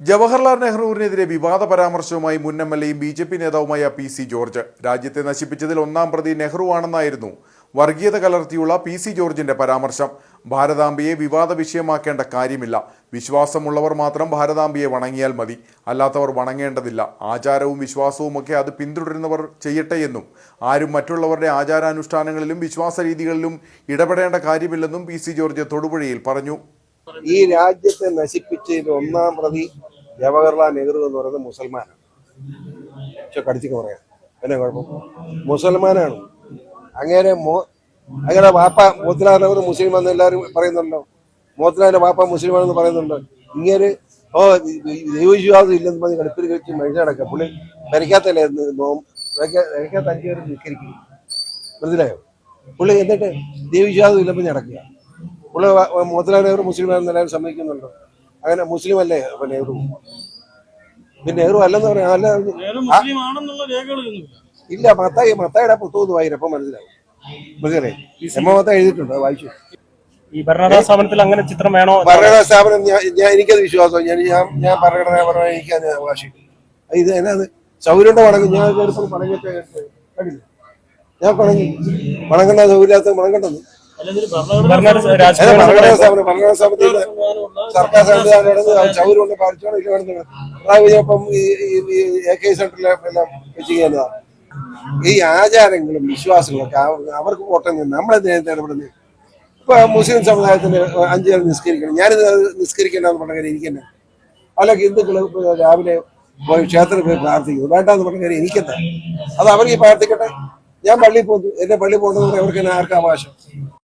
ജവഹർലാൽ നെഹ്റുവിനെതിരെ വിവാദ പരാമർശവുമായി മുൻ എം എൽ എയും ബി ജെ പി നേതാവുമായ പി സി ജോർജ്. രാജ്യത്തെ നശിപ്പിച്ചതിൽ ഒന്നാം പ്രതി നെഹ്റു ആണെന്നായിരുന്നു വർഗീയത കലർത്തിയുള്ള പി സി ജോർജിന്റെ പരാമർശം. ഭാരതാംബയെ വിവാദ വിഷയമാക്കേണ്ട കാര്യമില്ല. വിശ്വാസമുള്ളവർ മാത്രം ഭാരതാംബയെ വണങ്ങിയാൽ മതി. അല്ലാത്തവർ വണങ്ങേണ്ടതില്ല. ആചാരവും വിശ്വാസവും ഒക്കെ അത് പിന്തുടരുന്നവർ ചെയ്യട്ടെ എന്നും ആരും മറ്റുള്ളവരുടെ ആചാരാനുഷ്ഠാനങ്ങളിലും വിശ്വാസ രീതികളിലും ഇടപെടേണ്ട കാര്യമില്ലെന്നും പി സി ജോർജ് തൊടുപുഴയിൽ പറഞ്ഞു. ഈ രാജ്യത്തെ നശിപ്പിച്ചതിൽ ഒന്നാം പ്രതി ജവഹർലാൽ നെഹ്റു എന്ന് പറയുന്നത് മുസൽമാനാണ്. പക്ഷെ കടിച്ചൊക്കെ പറയാം. എന്നാ കുഴപ്പം? മുസൽമാനാണ്. അങ്ങനെ മോ അങ്ങനെ വാപ്പ മോത്തിലാൽ നെഹ്റു മുസ്ലിം എന്ന് എല്ലാവരും പറയുന്നുണ്ടോ മോത്തിലാലിന്റെ വാപ്പ മുസ്ലിമാണെന്ന് പറയുന്നുണ്ട് ഇങ്ങനെ ഓ ദൈവവിശ്വാസം ഇല്ലെന്ന് പറഞ്ഞ് കടുപ്പിൽ കഴിച്ച് മനുഷ്യ നടക്കുക. പുള്ളി ധരിക്കാത്തല്ലേ ധരിക്കാത്ത അഞ്ചു പേര് നിൽക്കരിക്കും മനസ്സിലായോ? പുള്ളി എന്നിട്ട് ദൈവവിശ്വാസം ഇല്ലെന്ന് നടക്കുക. പുള്ളി മോത്തിലാൽ നെഹ്റു മുസ്ലിമാണെന്ന് എല്ലാവരും സമ്മതിക്കുന്നുണ്ടോ അങ്ങനെ മുസ്ലിം അല്ലേ അപ്പൊ നെഹ്റു പിന്നെ നെഹ്റു അല്ലെന്ന് പറയാം അല്ല നേരെ മുസ്ലിം ആണെന്നുള്ള രേഖകളൊന്നുമില്ല ഇല്ല മത്തായി മത്തായിയുടെ പുസ്തകം അപ്പൊ മനസ്സിലാവും മനസ്സിലായി എമ്മ മത്തായി എഴുതിയിട്ടുണ്ട് വായിച്ചു ഈ ഭരണഘടനാ സ്ഥാപനത്തിൽ അങ്ങനെ ചിത്രം വേണോ ഭരണഘടനാ സ്ഥാപനം ഞാൻ എനിക്കത് വിശ്വാസം ഞാൻ ഞാൻ ഞാൻ ഭരണഘടനാപരമായി എനിക്ക് അത് അവകാശം ഇത് എന്നാത് വണങ്ങും ഞാൻ കയറിപ്പോൾ കണ്ടില്ല ഞാൻ പറഞ്ഞു വണങ്ങണ്ട സൗകര്യമില്ലാത്ത വണങ്ങണ്ടെന്ന് അല്ലെങ്കിൽ ഭരണഘടന ഭരണഘടന അതെ രാജ്ഭവൻ ഭരണഘടനാ സ്ഥാപനം ഭരണഘടനാ സ്ഥാപനത്തിൽ സർക്കാർ സംവിധാനം സൗകര്യം കൊണ്ട് പാലിച്ചോണം ഇല്ല വേണമെന്ന് പിണറായി ഇപ്പം ഈ ഈ എ കെ സെന്ററിലെ എല്ലാം വെച്ച് ചെയ്യുന്നതാണ് ഈ ആചാരങ്ങളും വിശ്വാസങ്ങളൊക്കെ അവ- അവർക്ക് പോട്ടെന്ന് നമ്മളെ നേരത്തെ ഇടപെടുന്നത്? ഇപ്പൊ മുസ്ലിം സമുദായത്തിന് അഞ്ചു നേരം നിസ്കരിക്കണം. ഞാനിത് നിസ്കരിക്കണ്ടെന്ന് പറഞ്ഞ കാര്യം എനിക്ക് തന്നെ പല ഹിന്ദുക്കൾ രാവിലെ പോയി ക്ഷേത്രത്തിൽ പോയി പ്രാർത്ഥിക്കുന്നു. വേണ്ടെന്ന് പറഞ്ഞ കാര്യം എനിക്കെന്താ അത് അവർക്ക് ഈ പ്രാർത്ഥിക്കട്ടെ. ഞാൻ പള്ളിയിൽ പോകുന്നു. എന്റെ പള്ളി പോകുന്നത് അവർക്ക് തന്നെ ആർക്കും അവകാശം?